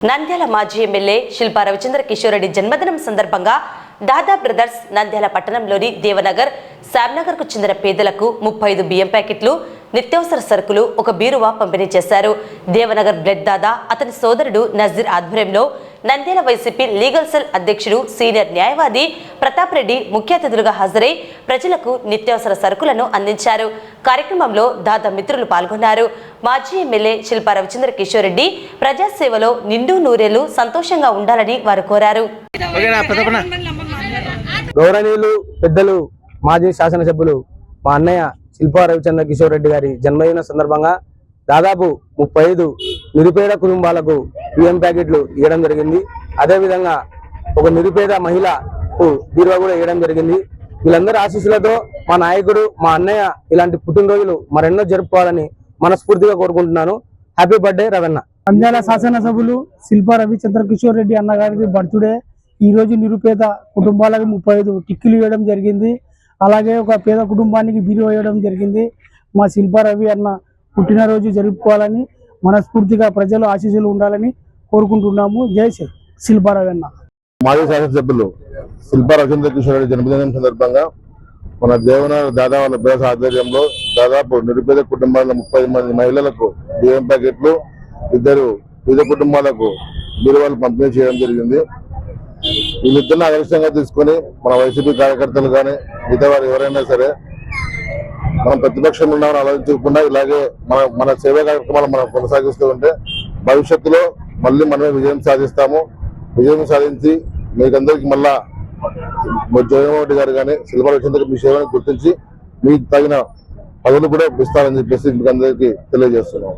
నంద్యాల మాజీ ఎమ్మెల్యే శిల్పా రవిచంద్ర కిషోర్ రెడ్డి జన్మదినం సందర్భంగా దాదా బ్రదర్స్ నంద్యాల పట్టణంలోని దేవనగర్ శ్యామ్నగర్కు చెందిన పేదలకు ముప్పై ఐదు బియ్యం ప్యాకెట్లు నిత్యావసర సరుకులు ఒక బీరువా పంపిణీ చేశారు. దేవనగర్ బ్లడ్ దాదా అతని సోదరుడు నజీర్ ఆధ్వర్యంలో నంద్యాల వైసీపీ లీగల్ సెల్ అధ్యక్షుడు సీనియర్ న్యాయవాది ప్రతాప్ రెడ్డి ముఖ్య అతిథులుగా హాజరై ప్రజలకు నిత్యావసర సరుకులను అందించారు. కార్యక్రమంలో దాదా మిత్రులు పాల్గొన్నారు. మాజీ ఎమ్మెల్యే శిల్పా రవిచంద్ర కిషోర్ రెడ్డి ప్రజాసేవలో నిండు నూరేళ్ళు సంతోషంగా ఉండాలని వారు కోరారు. గౌరవనీయులు పెద్దలు మాజీ శాసనసభ్యులు మా అన్నయ్య శిల్పా రవిచంద్ర కిషోర్ రెడ్డి గారి జన్మదిన సందర్భంగా దాదాపు ముప్పై ఐదు నిరుపేద కుటుంబాలకు బియ్యం ప్యాకెట్లు ఇవ్వడం జరిగింది. అదేవిధంగా ఒక నిరుపేద మహిళకు బీరువా కూడా ఇవ్వడం జరిగింది. వీళ్ళందరి ఆశీస్సులతో మా నాయకుడు మా అన్నయ్య ఇలాంటి పుట్టినరోజులు మరెన్నో జరుపుకోవాలని మనస్ఫూర్తిగా కోరుకుంటున్నాను. హ్యాపీ బర్త్డే రవన్న అందాల శాసనసభ్యులు శిల్పా రవిచంద్ర కిషోర్ రెడ్డి అన్నగారిది బర్త్డే ఈ రోజు నిరుపేద కుటుంబాలకు ముప్పై ఐదు టిక్కులు ఇవ్వడం జరిగింది. అలాగే ఒక పేద కుటుంబానికి బిల్లు వేయడం జరిగింది. మా శిల్పారవి అన్న పుట్టినరోజు జరుపుకోవాలని మనస్ఫూర్తిగా ప్రజలు ఆశీస్సులు ఉండాలని కోరుకుంటున్నాము. జై శిల్పారవి అన్న. మాజీ శాసనసభ్యులు శిల్పా రవీంద్ర కిషోర్ రెడ్డి జన్మదినం సందర్భంగా మన దేవన దాదా వాళ్ళ బేస ఆధ్వర్యంలో దాదాపు నిరుపేద కుటుంబాల ముప్పై మంది మహిళలకు బియ్యం ప్యాకెట్లు ఇద్దరు పేద కుటుంబాలకు బిరువాలు పంపిణీ చేయడం జరిగింది. వీళ్ళిద్దరిని ఆదర్శంగా తీసుకొని మన వైసీపీ కార్యకర్తలు కానీ మిగతా వారు ఎవరైనా సరే మనం ప్రతిపక్షంలో ఉన్నామని ఆలోచించకుండా ఇలాగే మన మన సేవా కార్యక్రమాలు మనం కొనసాగిస్తూ ఉంటే భవిష్యత్తులో మళ్ళీ మనమే విజయం సాధిస్తాము. విజయం సాధించి మీకందరికి మళ్ళా జగన్మోహన్ రెడ్డి గారు కానీ శిల్పాల విషయంలో మీ సేవను గుర్తించి మీకు తగిన పదవులు కూడా ఇస్తారని చెప్పేసి మీకు అందరికీ తెలియజేస్తున్నాం.